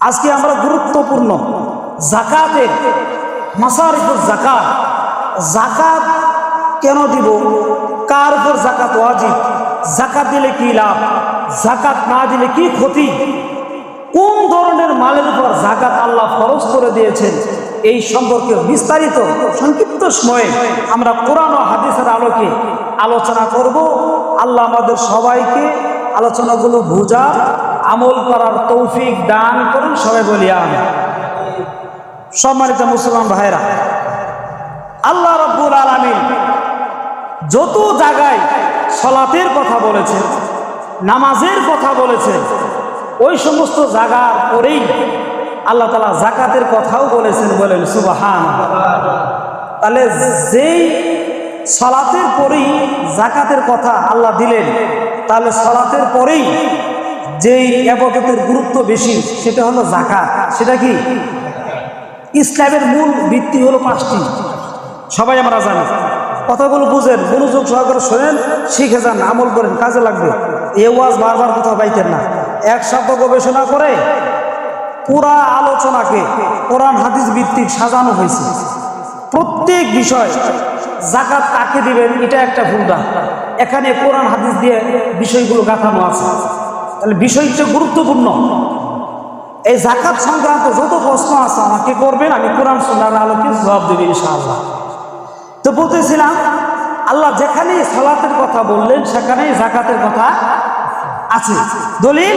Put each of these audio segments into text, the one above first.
আজকে আমরা গুরুত্বপূর্ণ জাকাতের মাসারিফুর জাকাত। জাকাত কেন দিব? কার উপর জাকাত ওয়াজিব? জাকাত দিলে কি লাভ? জাকাত না দিলে কি ক্ষতি? কোন ধরনের মালের উপর জাকাত আল্লাহ ফরজ করে দিয়েছেন? এই সম্পর্কে বিস্তারিত, সংক্ষিপ্ত সময়ে আমরা কোরআন ও হাদিসের আলোকে আলোচনা করব। আল্লাহ আমাদের সবাইকে আলোচনাগুলো বোঝা আমল করার তৌফিক দান করুন, সবাই বলি আমি সম্মানিত মুসলমান ভাইরা আল্লাহ রব্বুল আলমিন যত জায়গায় সলাতের কথা বলেছেন, নামাজের কথা বলেছেন, ওই সমস্ত জায়গার পরেই আল্লাহ তালা জাকাতের কথাও বলেছেন, বলেন সুবাহান তাহলে যেই সলাতের পরেই জাকাতের কথা আল্লাহ দিলেন, তাহলে সলাতের পরেই যেই আবদতের গুরুত্ব বেশি, সেটা হলো জাকাত সেটা কি? ইসলামের মূল ভিত্তি হলো পাঁচটি। সবাই আমরা জানি। কথাগুলো বুঝেন, মনোযোগ সহকারে শোনেন, শিখে যান, আমল করেন, কাজে লাগবে। এ ওয়াজ বারবার কোথাও পাইতেন না। এক শব্দ গবেষণা করে পুরা আলোচনাকে কোরআন হাদিস ভিত্তিক সাজানো হয়েছে। প্রত্যেক বিষয় জাকাত কাকে দিবেন, এটা একটা ভুলটা এখানে কোরআন হাদিস দিয়ে বিষয়গুলো গাঁথানো আছে। তাহলে বিষয়টা গুরুত্বপূর্ণ। এই জাকাত সংক্রান্ত যত প্রশ্ন আছে আমাকে করবেন? আমি কোরআন সোনার আলোকে জবাব দেবে ইনশাআল্লাহ। তো বলতেছিলাম, আল্লাহ যেখানে সালাতের কথা বললেন, সেখানেই জাকাতের কথা আছে। দলিল,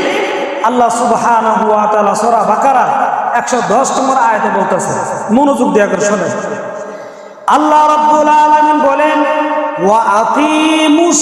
আল্লাহ তাআলা সূরা বাকারা 110 নম্বর আয়াতে বলতেছে। মনোযোগ দিয়ে করে শোনেন। আল্লাহ রাব্বুল আলামিন বলেন, ওয়া আকিমুস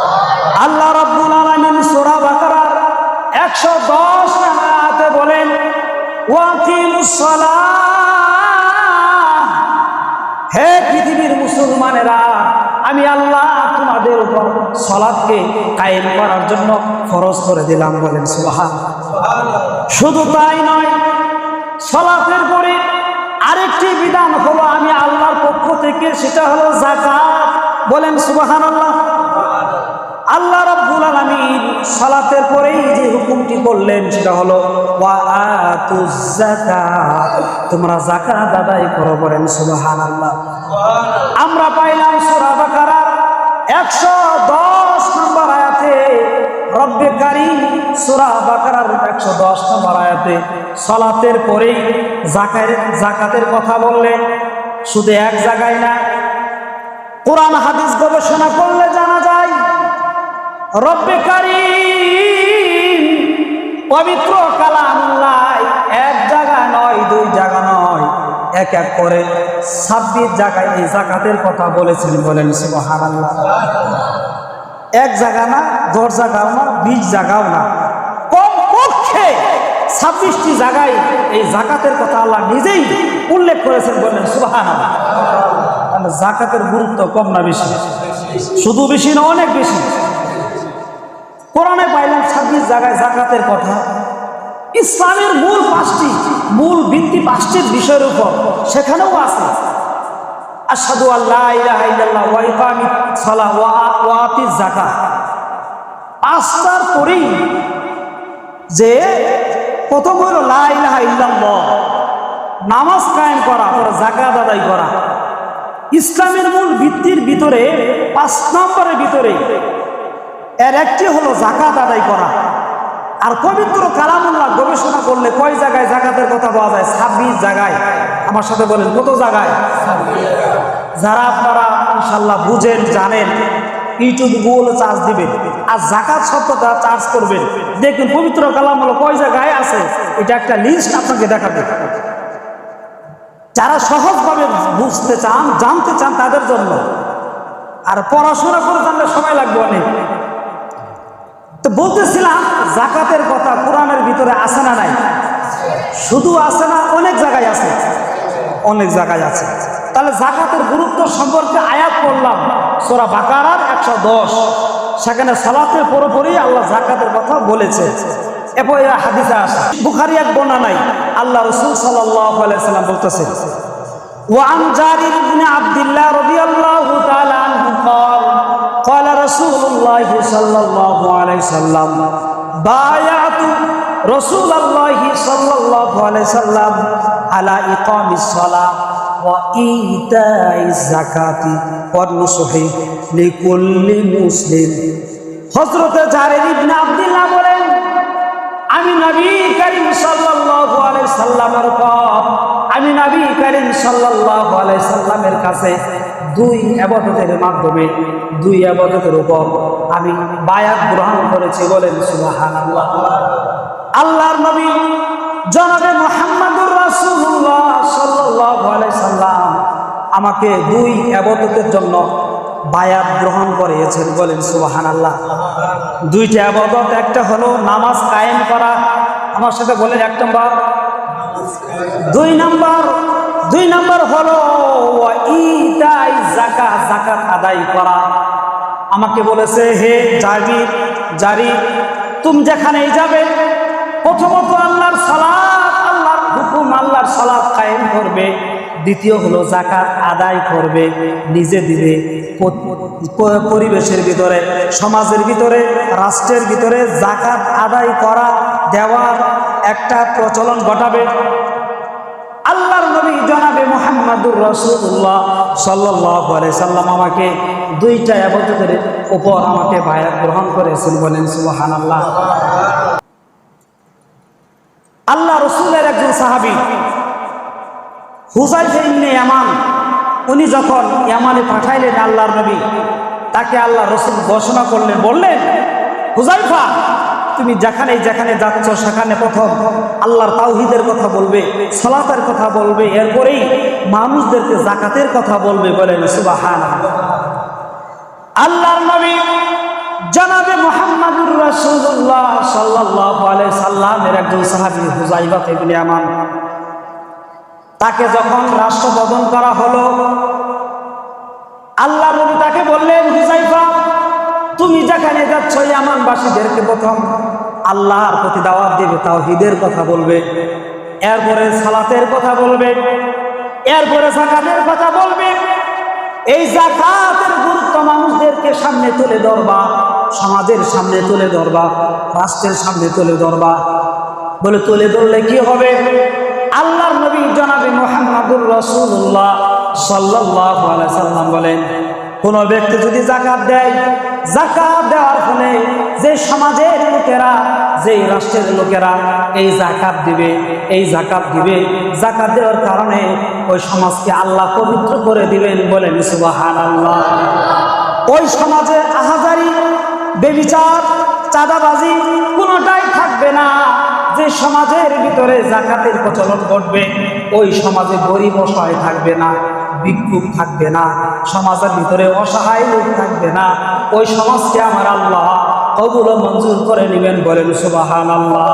110 দশ আয়াতে বলেন হে পৃথিবীর মুসলমানেরা, আমি আল্লাহ তোমাদের উপর সলাদকে কায়েম করার জন্য খরচ করে দিলাম বলেন, সুবহান। শুধু তাই নয়, সলাতের পরে আরেকটি বিধান হলো, আমি আল্লাহর পক্ষ থেকে, সেটা হলো জাকাত বলেন সুবাহান আল্লাহ আল্লাহ রাব্বুল আলামিন সালাতের পরেই যে হুকুমটি করলেন সেটা হলো তোমরা যাকাত আদায় করো বলেন সুবহানাল্লাহ। আমরা পাইলাম সূরা বাকারার 110 নম্বর আয়াতে, রব্বে কারীম সূরা বাকারার 110 নম্বর আয়াতে সালাতের পরেই জাকাতের জাকাতের কথা বললেন। শুধু এক জায়গায় না, কোরআন হাদিস গবেষণা করলে জানা রব্বে পবিত্র কালামুল্লাহ, এক জায়গা নয়, দুই জায়গা নয়, এক এক করে ছাব্বিশ জায়গায় এই জাকাতের কথা বলেছেন বলেন সুবহানাল্লাহ। এক জায়গা না, দশ জায়গাও না, বিশ জায়গাও না। কম পক্ষে ছাব্বিশটি জায়গায় এই জাকাতের কথা আল্লাহ নিজেই উল্লেখ করেছেন বলেন তাহলে জাকাতের গুরুত্ব কম না বেশি। শুধু বেশি না, অনেক বেশি। কোরআনে পাইলাম ছাব্বিশ জায়গায় জাকাতের কথা। ইসলামের মূল পাঁচটি, মূল ভিত্তি পাঁচটির বিষয়ের উপর সেখানেও আছে। আসাদু আল্লাহ ইলাহা ইল্লাল্লাহ ওয়া ইকামিস ওয়া ওয়া আতিজ যাকাত। পাঁচটার পরেই যে প্রথম হলো লা ইলাহা ইল্লাল্লাহ, নামাজ কায়েম করা পরে জাকাত আদায় করা। ইসলামের মূল ভিত্তির ভিতরে, পাঁচ নম্বরের ভিতরে এর একটি হলো জাকাত আদায় করা। আর পবিত্র কালামুল্লাহ গবেষণা করলে কয় জায়গায় জাকাতের কথা পাওয়া যায়? ছাব্বিশ জায়গায়। আমার সাথে বলেন, কত জায়গায়? যারা আপনারা ইনশাল্লাহ বুঝেন, জানেন, ইউটিউব গুগল চার্জ দিবেন, আর জাকাত শব্দটা চার্জ করবেন। দেখবেন পবিত্র কালামুল্লাহ কয় জায়গায় আছে? এটা একটা লিস্ট আপনাকে দেখাবে। যারা সহজভাবে বুঝতে চান, জানতে চান তাদের জন্য। আর পড়াশোনা করে জানলে সময় লাগবে অনেক। তো বলতেছিলাম জাকাতের কথা কোরআনের ভিতরে আসে না নাই শুধু আছে না অনেক জায়গায় আছে অনেক জায়গায় আছে তাহলে জাকাতের গুরুত্ব সম্পর্কে আয়াত করলাম সোরা বাকারার একশো দশ সেখানে সালাতের পুরোপুরি আল্লাহ জাকাতের কথা বলেছে এরপর এরা হাদিসে আসে বুখারি এক বর্ণা নাই আল্লাহ রসুল সাল্লাম বলতেছে وعن جابر بن عبد الله رضي الله تعالى عنه قال রাসূলুল্লাহি সাল্লাল্লাহু আলাইহি সাল্লাম, বায়াতু রাসূলুল্লাহি সাল্লাল্লাহু আলাইহি সাল্লাম আলা ইকামিস সালাহ ওয়া ইতাইজ যাকাতি ওয়া লিকুল্লি মুসলিম। হযরত জারির ইবনে আব্দুল্লাহ বলেন, আমি নবী করিম সাল্লাল্লাহু আলাইহি সাল্লামের পর আমি নবী করিম সাল্লাল্লাহু আলাইহি সাল্লামের কাছে দুই আবাদতের মাধ্যমে, দুই আবাদতের উপর আমি বায়াত গ্রহণ করেছি বলেন সুবহানাল্লাহ। আল্লাহর নবী জনাবে মুহাম্মদুর রাসূলুল্লাহ সাল্লাল্লাহু আলাইহি সাল্লাম আমাকে দুই আবাদতের জন্য বায়াত গ্রহণ করিয়েছেন বলেন সুবহানাল্লাহ। দুইটা আবাদত, একটা হলো নামাজ কায়েম করা, আমার সাথে বলেন এক নম্বর। দুই নম্বর দুই নম্বর হলো আদায় করা। আমাকে বলেছে, হে জারি জারি, তুমি যেখানেই যাবে, প্রথমত আল্লাহর সালাত, আল্লাহর হুকুম, আল্লাহর সালাত কায়েম করবে। দ্বিতীয় হলো জাকাত আদায় করবে নিজে দিবে পরিবেশের ভিতরে, সমাজের ভিতরে, রাষ্ট্রের ভিতরে জাকাত আদায় করা, দেওয়ার একটা প্রচলন ঘটাবে। জনাবে মোহাম্মদুর রসুল্লাহ সাল্লাহ সাল্লাম আমাকে দুইটা আবদ্ধের উপর আমাকে বায়াত গ্রহণ করেছেন বলেন সুবাহান আল্লাহ আল্লাহ রসুলের একজন সাহাবী হুজাইফে ইবনে ইয়ামান, উনি যখন ইয়ামানে পাঠাইলেন আল্লাহর নবী, তাকে আল্লাহ রসুল ঘোষণা করলেন, বললেন হুজাইফা তুমি যেখানে যেখানে যাচ্ছ, সেখানে প্রথম আল্লাহর তাওহিদের কথা বলবে, সলাতের কথা বলবে, এরপরেই মানুষদেরকে জাকাতের কথা বলবে বলেন সুবাহান আল্লাহর নবী জনাবে মোহাম্মদুর রাসূলুল্লাহ সাল্লাল্লাহু আলাইহি সাল্লামের একজন সাহাবী হুজাইফা ইবনে ইয়ামান। তাকে যখন রাষ্ট্র বদন করা হলো আল্লাহ নবী তাকে বললেন হুজাইফা তুমি যেখানে যাচ্ছ, ইয়ামানবাসীদেরকে প্রথম আল্লাহর প্রতি দাওয়াত দেবে, তাওহীদের কথা বলবে। এরপরে সালাতের কথা বলবে। এরপরে জাকাতের কথা বলবে। এই জাকাতের গুরুত্ব মানুষদেরকে সামনে তুলে ধরবা, সমাজের সামনে তুলে ধরবা, রাষ্ট্রের সামনে তুলে ধরবা। বলে তুলে ধরলে কি হবে? আল্লাহর নবী জনাবে মোহাম্মদুর রসুল্লাহ সাল্লাহ সাল্লাম বলেন কোন ব্যক্তি যদি জাকাত দেয়, জাকাত দেওয়ার ফলে যে সমাজের লোকেরা, যে রাষ্ট্রের লোকেরা এই জাকাত দিবে, এই জাকাত দিবে, জাকাত দেওয়ার কারণে ওই সমাজকে আল্লাহ পবিত্র করে দিবেন বলেন সুবাহান আল্লাহ ওই সমাজে আহাজারি, বেবিচার, চাঁদাবাজি কোনোটাই থাকবে না। যে সমাজের ভিতরে জাকাতের প্রচলন ঘটবে, ওই সমাজে গরিব অসহায় থাকবে না। ভিক্ষুক থাকবে না, সমাজের ভিতরে অসহায় লোক থাকবে না, ওই সমাজকে আমার আল্লাহ কবুল মঞ্জুর করে নেবেন বলেন সুবাহান আল্লাহ